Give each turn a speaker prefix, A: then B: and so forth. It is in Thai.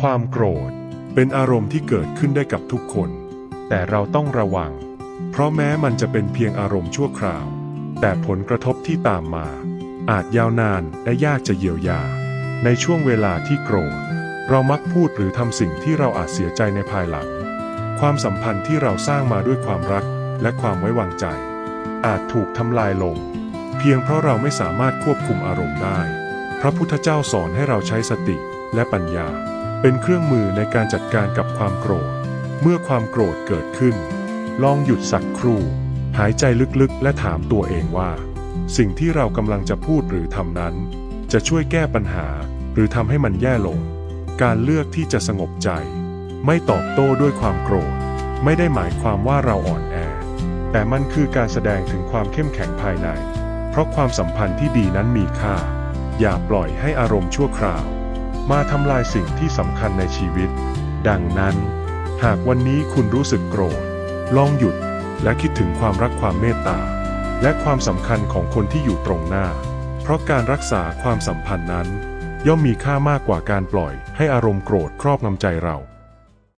A: ความโกรธ เป็นอารมณ์ที่เกิดขึ้นได้กับทุกคน แต่เราต้องระวัง เพราะแม้มันจะเป็นเพียงอารมณ์ชั่วคราว แต่ผลกระทบที่ตามมา อาจยาวนานและยากจะเยียวยา ในช่วงเวลาที่โกรธ เรามักพูดหรือทำสิ่งที่เราอาจเสียใจในภายหลัง ความสัมพันธ์ที่เราสร้างมาด้วยความรักและความไว้วางใจ อาจถูกทำลายลง เพียงเพราะเราไม่สามารถควบคุมอารมณ์ได้ พระพุทธเจ้าสอนให้เราใช้สติและปัญญา เป็นเครื่องมือในการจัดการกับความโกรธ เมื่อความโกรธเกิดขึ้น ลองหยุดสักครู่ หายใจลึกๆ และถามตัวเองว่า สิ่งที่เรากำลังจะพูดหรือทำนั้น จะช่วยแก้ปัญหาหรือทำให้มันแย่ลง การเลือกที่จะสงบใจ ไม่ตอบโต้ด้วยความโกรธ ไม่ได้หมายความว่าเราอ่อนแอ แต่มันคือการแสดงถึงความเข้มแข็งภายใน เพราะความสัมพันธ์ที่ดีนั้นมีค่า อย่าปล่อยให้อารมณ์ชั่วคราว มาทำลายสิ่งที่สำคัญในชีวิต ดังนั้น หากวันนี้คุณรู้สึกโกรธ ลองหยุดและคิดถึงความรักความเมตตา และความสำคัญของคนที่อยู่ตรงหน้า เพราะการรักษาความสัมพันธ์นั้น ย่อมมีค่ามากกว่าการปล่อยให้อารมณ์โกรธครอบงำใจเรา